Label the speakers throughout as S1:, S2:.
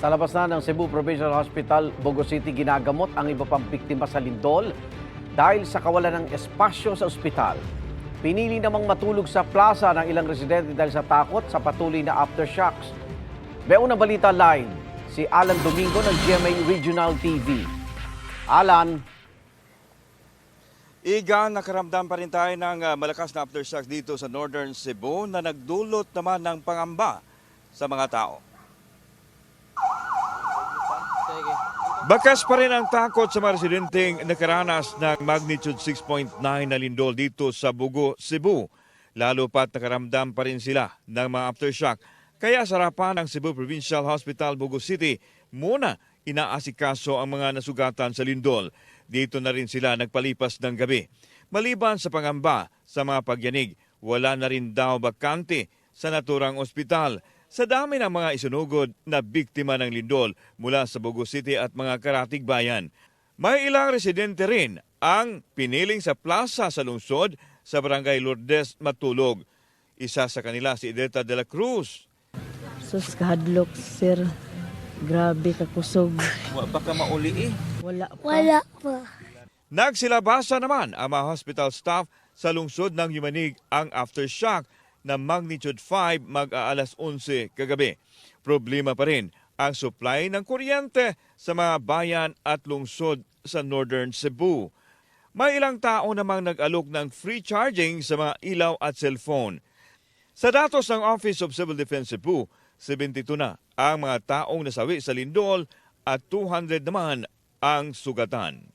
S1: Sa labas na ng Cebu Provincial Hospital, Bogo City, ginagamot ang iba pang biktima sa lindol dahil sa kawalan ng espasyo sa ospital. Pinili namang matulog sa plaza ng ilang residente dahil sa takot sa patuloy na aftershocks. May unang balita live, si Alan Domingo ng GMA Regional TV. Alan,
S2: Igan, nakaramdam pa rin tayo ng ah, malakas na aftershocks dito sa Northern Cebu na nagdulot naman ng pangamba sa mga tao. Bakas pa rin ang takot sa mga residenteng nakaranas ng magnitude 6.9 na lindol dito sa Bugo, Cebu. Lalo pat nakaramdam pa rin sila ng mga aftershock. Kaya sarapan ng Cebu Provincial Hospital, Bugo City, muna inaasikaso ang mga nasugatan sa lindol. Dito na rin sila nagpalipas ng gabi. Maliban sa pangamba sa mga pagyanig, wala na rin daw bakante sa naturang ospital sa dami ng mga isunugod na biktima ng lindol mula sa Bugo City at mga karatig bayan. May ilang residente rin ang piniling sa plaza sa lungsod sa barangay Lourdes matulog. Isa sa kanila si Edelta de la Cruz.
S3: Sus, kahadlok, sir. Grabe ka kusog.
S2: Baka mauli eh.
S3: Wala pa.
S4: Wala pa.
S2: Nagsilabasa naman ang mga hospital staff sa lungsod ng Yumanig ang aftershock na magnitude 5 mag-aalas 11 kagabi. Problema pa rin ang supply ng kuryente sa mga bayan at lungsod sa Northern Cebu. May ilang tao namang nag-alok ng free charging sa mga ilaw at cellphone. Sa datos ng Office of Civil Defense Cebu, 72 na ang mga taong nasawi sa lindol at 200 naman ang sugatan.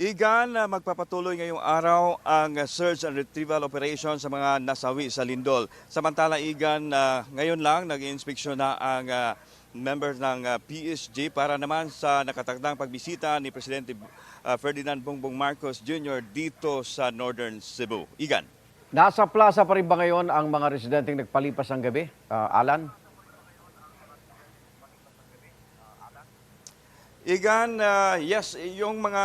S2: Igan, magpapatuloy ngayong araw ang search and retrieval operation sa mga nasawi sa lindol. Samantala, Igan, na ngayon lang nag-inspeksyon na ang ah, members ng ah, PSG para naman sa nakatakdang pagbisita ni Presidente ah, Ferdinand Bongbong Marcos Jr. dito sa Northern Cebu. Igan.
S1: nasa plaza pa rin ba ngayon ang mga residenteng nagpalipas ng gabi? Ah, Alan?
S2: Igan, ah, yes, yung mga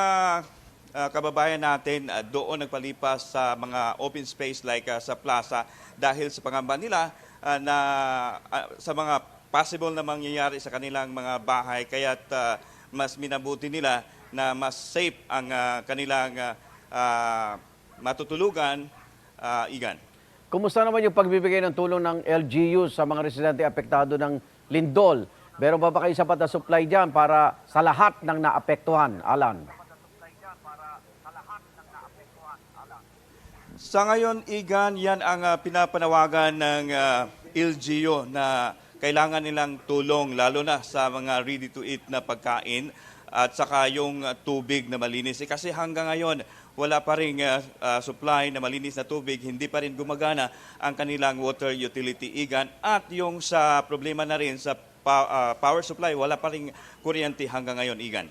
S2: ah, kababayan natin ah, doon nagpalipas sa mga open space like ah, sa plaza dahil sa pangamba nila ah, na ah, sa mga possible na mangyayari sa kanilang mga bahay kaya't ah, mas minabuti nila na mas safe ang ah, kanilang ah, matutulugan, ah, Igan.
S1: Kumusta naman yung pagbibigay ng tulong ng LGU sa mga residente apektado ng lindol? Meron ba ba kayo sapat supply dyan para sa lahat ng naapektuhan, Alan?
S2: Sa ngayon, Igan, yan ang ah, pinapanawagan ng ah, LGU na kailangan nilang tulong lalo na sa mga ready-to-eat na pagkain at saka yung ah, tubig na malinis. Eh, kasi hanggang ngayon, wala pa rin ah, ah, supply na malinis na tubig, hindi pa rin gumagana ang kanilang water utility, Igan. At yung sa problema na rin sa pa- ah, power supply, wala pa rin kuryente hanggang ngayon, Igan.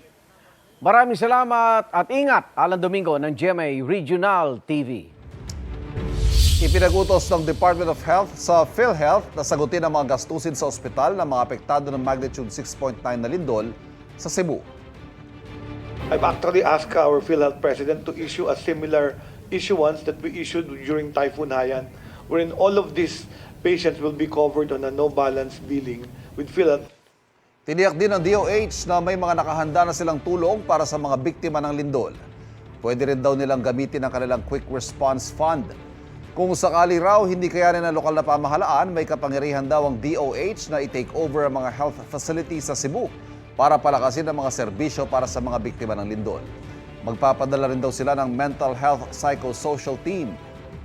S1: Maraming salamat at ingat, Alan Domingo ng GMA Regional TV.
S5: Ipinagutos ng Department of Health sa PhilHealth na sagutin ang mga gastusin sa ospital ng mga apektado ng magnitude 6.9 na lindol sa Cebu.
S6: I've actually asked our PhilHealth president to issue a similar issuance that we issued during Typhoon Haiyan, wherein all of these patients will be covered on a no-balance billing with PhilHealth.
S5: Tiniyak din ng DOH na may mga nakahanda na silang tulong para sa mga biktima ng lindol. Pwede rin daw nilang gamitin ang kanilang Quick Response Fund. Kung sakali raw hindi kayanin ng lokal na pamahalaan, may kapangyarihan daw ang DOH na i-take over ang mga health facilities sa Cebu para palakasin ang mga serbisyo para sa mga biktima ng lindol. Magpapadala rin daw sila ng mental health psychosocial team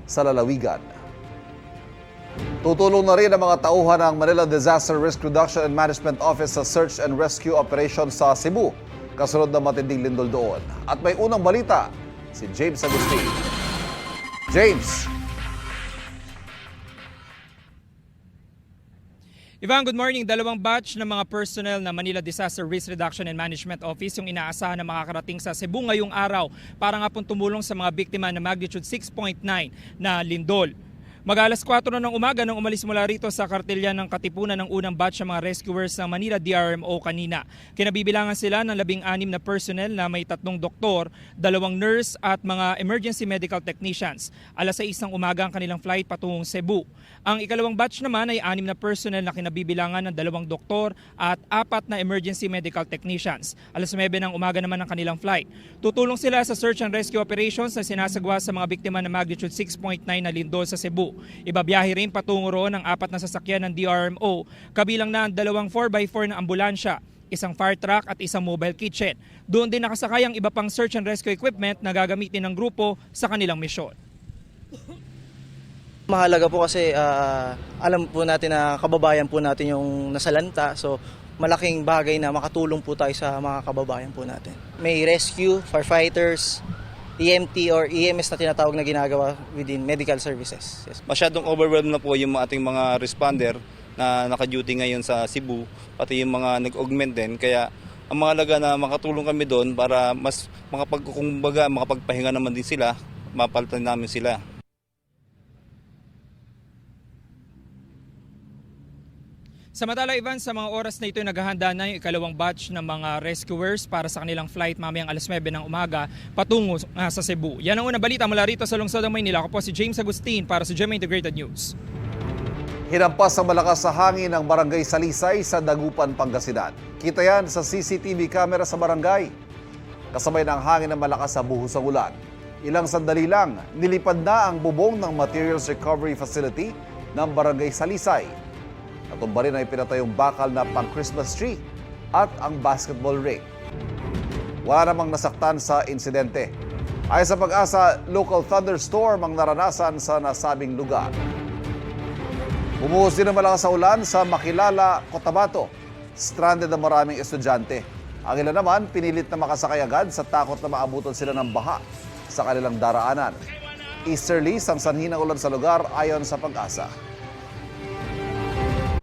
S5: sa lalawigan. Tutulong na rin ang mga tauhan ng Manila Disaster Risk Reduction and Management Office sa search and rescue operation sa Cebu kasunod ng matinding lindol doon. At may unang balita, si James Agustin. James!
S7: Ivan, good morning. Dalawang batch ng mga personnel na Manila Disaster Risk Reduction and Management Office yung inaasahan na makakarating sa Cebu ngayong araw para nga pong tumulong sa mga biktima na magnitude 6.9 na lindol. Mag-alas 4 na ng umaga nang umalis mula rito sa kartelya ng katipunan ng unang batch ng mga rescuers ng Manila DRMO kanina. Kinabibilangan sila ng labing anim na personnel na may tatlong doktor, dalawang nurse at mga emergency medical technicians. Alas 6 ng umaga ang kanilang flight patungong Cebu. Ang ikalawang batch naman ay anim na personnel na kinabibilangan ng dalawang doktor at apat na emergency medical technicians. Alas 9 ng umaga naman ang kanilang flight. Tutulong sila sa search and rescue operations na sinasagwa sa mga biktima ng magnitude 6.9 na lindol sa Cebu. Ibabiyahe rin patungo roon ang apat na sasakyan ng DRMO, kabilang na ang dalawang 4x4 na ambulansya, isang fire truck at isang mobile kitchen. Doon din nakasakay ang iba pang search and rescue equipment na gagamitin ng grupo sa kanilang misyon.
S4: Mahalaga po kasi ah, alam po natin na kababayan po natin yung nasalanta. So malaking bagay na makatulong po tayo sa mga kababayan po natin. May rescue, firefighters, EMT or EMS na tinatawag na ginagawa within medical services. Yes.
S8: masyadong overwhelmed na po yung ating mga responder na naka-duty ngayon sa Cebu, pati yung mga nag-augment din. Kaya ang mahalaga na makatulong kami doon para mas makapag, kumbaga, makapagpahinga naman din sila, mapalitan namin sila.
S7: Samantala, Ivan, sa mga oras na ito, naghahanda na yung ikalawang batch ng mga rescuers para sa kanilang flight mamayang alas 9 ng umaga patungo nga sa Cebu. Yan ang unang balita mula rito sa lungsod ng Maynila. Ako po si James Agustin para sa GMA Integrated News.
S5: Hinampas ang malakas sa hangin ng barangay Salisay sa Dagupan, Pangasinan. Kita yan sa CCTV camera sa barangay. Kasabay ng hangin na malakas sa buhos ng ulan. Ilang sandali lang, nilipad na ang bubong ng Materials Recovery Facility ng barangay Salisay. Natumba rin ang ipinatayong bakal na pang Christmas tree at ang basketball ring. Wala namang nasaktan sa insidente. Ayon sa pag-asa, local thunderstorm ang naranasan sa nasabing lugar. Bumuhos din ang malakas sa ulan sa Makilala, Cotabato. Stranded ang maraming estudyante. Ang ilan naman, pinilit na makasakay agad sa takot na maabutan sila ng baha sa kanilang daraanan. Easterlies ang sanhi ulan sa lugar ayon sa pag-asa.